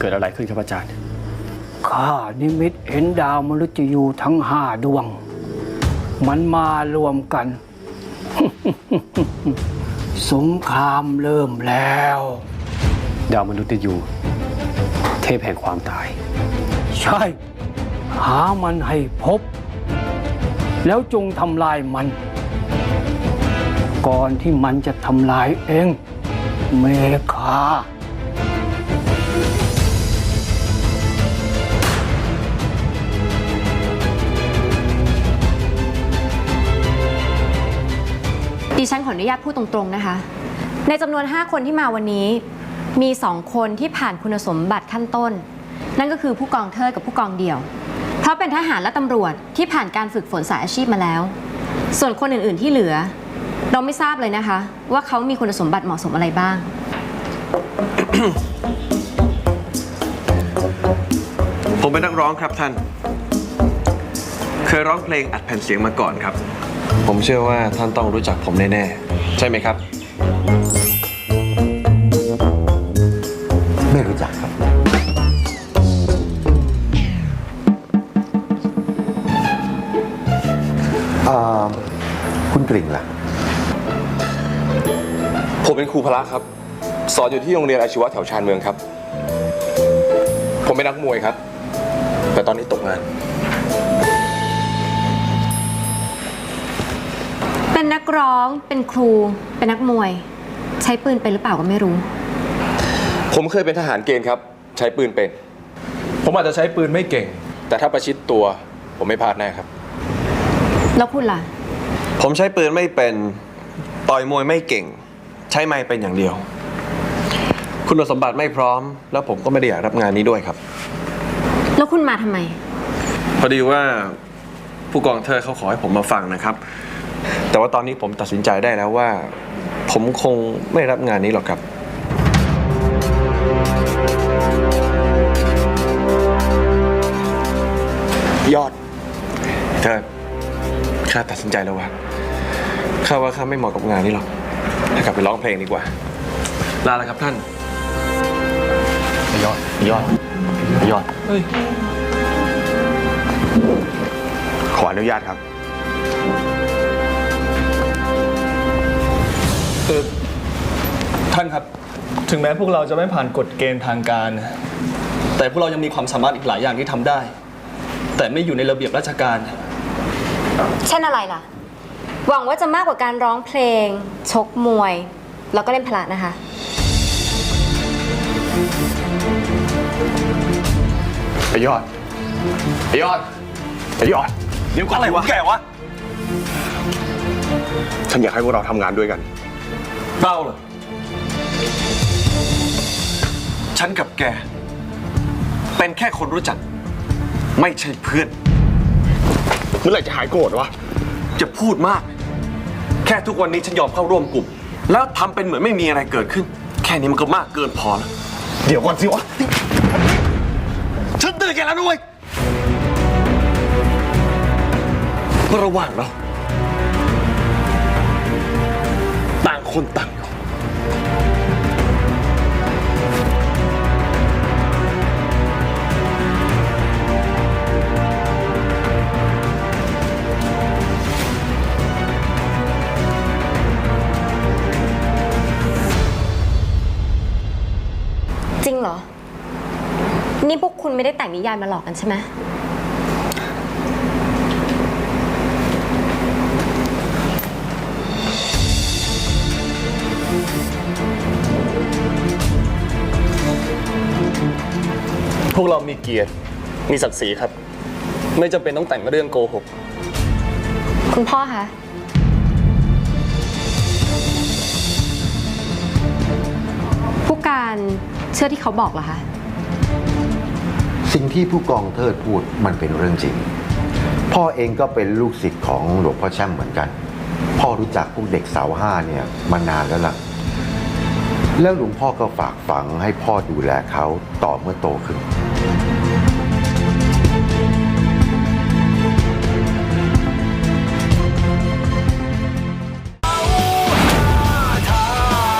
เกิดอะไรขึ้นครับอาจารย์ ข้านิมิตเห็นดาวมฤตยูทั้งห้าดวง มันมารวมกัน สงครามเริ่มแล้ว ดาวมนุษย์ยู เทพแห่งความตาย ใช่ หามันให้พบ แล้วจงทำลายมัน ก่อนที่มันจะทำลายเอง เมคา ดิฉันขออนุญาตพูดตรงๆนะคะ ในจำนวน 5 คนที่มาวันนี้ มี 2 คนที่ผ่านคุณสมบัติขั้นต้น นั่นก็คือผู้กองเทิดกับผู้กองเดี่ยว เพราะเป็นทหารและตำรวจที่ผ่านการฝึกฝนสายอาชีพมาแล้ว ส่วนคนอื่นๆที่เหลือ เราไม่ทราบเลยนะคะ ว่าเขามีคุณสมบัติเหมาะสมอะไรบ้าง ผมเป็นนักร้องครับท่าน เคยร้องเพลงอัดแผ่นเสียงมาก่อนครับ ผมเชื่อว่าท่านต้องรู้จักผมแน่ๆ ใช่ไหมครับ ไม่รู้จักครับอ่าคุณกริ่งล่ะ ผมเป็นครูพละครับ สอนอยู่ที่โรงเรียนอาชีวะแถวชานเมืองครับ ผมเป็นนักมวยครับ แต่ตอนนี้ตกงาน เป็นนักร้องเป็นครู เป็นนักมวย ใช้ปืนเป็นหรือเปล่าก็ไม่รู้ ผมเคยเป็นทหารเกณฑ์ครับ ใช้ปืนเป็น ผมอาจจะใช้ปืนไม่เก่ง แต่ถ้าประชิดตัว ผมไม่พลาดแน่ครับ แล้วคุณล่ะ ผมใช้ปืนไม่เป็นต่อยมวยไม่เก่ง ใช้ไม้เป็นอย่างเดียว คุณสมบัติไม่พร้อม แล้วผมก็ไม่ได้อยากรับงานนี้ด้วยครับ แล้วคุณมาทำไม พอดีว่าผู้กองเธอเขาขอให้ผมมาฟังนะครับ แต่ว่าตอนนี้ผมตัดสินใจได้แล้วว่า ผมคงไม่รับงานนี้หรอกครับ ยอด เธอข้าตัดสินใจแล้วว่าข้าว่าข้าไม่เหมาะกับงานนี้หรอกให้กลับไปร้องเพลงดีกว่า ลาแล้วครับท่าน ยอด ยอด ยอดเฮ้ยขออนุญาตครับ คือท่านครับ ถึงแม้พวกเราจะไม่ผ่านกฎเกณฑ์ทางการ แต่พวกเรายังมีความสามารถอีกหลายอย่างที่ทำได้ แต่ไม่อยู่ในระเบียบราชการ เช่นอะไรล่ะ หวังว่าจะมากกว่าการร้องเพลง ชกมวย แล้วก็เล่นพละนะคะ ไอยอดไอยอดไอยอดเดี๋ยวก่อนอะไรวะ แกวะ ฉันอยากให้พวกเราทำงานด้วยกัน เราเหรอฉันกับแก เป็นแค่คนรู้จัก ไม่ใช่เพื่อน เมื่อไหร่จะหายโกรธวะ จะพูดมาก แค่ทุกวันนี้ฉันยอมเข้าร่วมกลุ่ม แล้วทำเป็นเหมือนไม่มีอะไรเกิดขึ้น แค่นี้มันก็มากเกินพอแล้ว เดี๋ยวก่อนสิวะ ฉันเตือนแกแล้วด้วยว่าระหว่างเรา คนต่างอยู่ จริงเหรอ นี่พวกคุณไม่ได้แต่งนิยายมาหลอกกันใช่ไหม วกเรามีเกียรติ มีศักดิ์ศรีครับ ไม่จำเป็นต้องแต่งเรื่องโกหก คุณพ่อคะ ผู้การเชื่อที่เขาบอกเหรอคะ สิ่งที่ผู้กองเทิดพูดมันเป็นเรื่องจริง พ่อเองก็เป็นลูกศิษย์ของหลวงพ่อแช่มเหมือนกัน พ่อรู้จักพวกเด็กสาวห้าเนี่ยมานานแล้วล่ะ แล้วหลวงพ่อก็ฝากฝังให้พ่อดูแลเขาต่อเมื่อโตขึ้น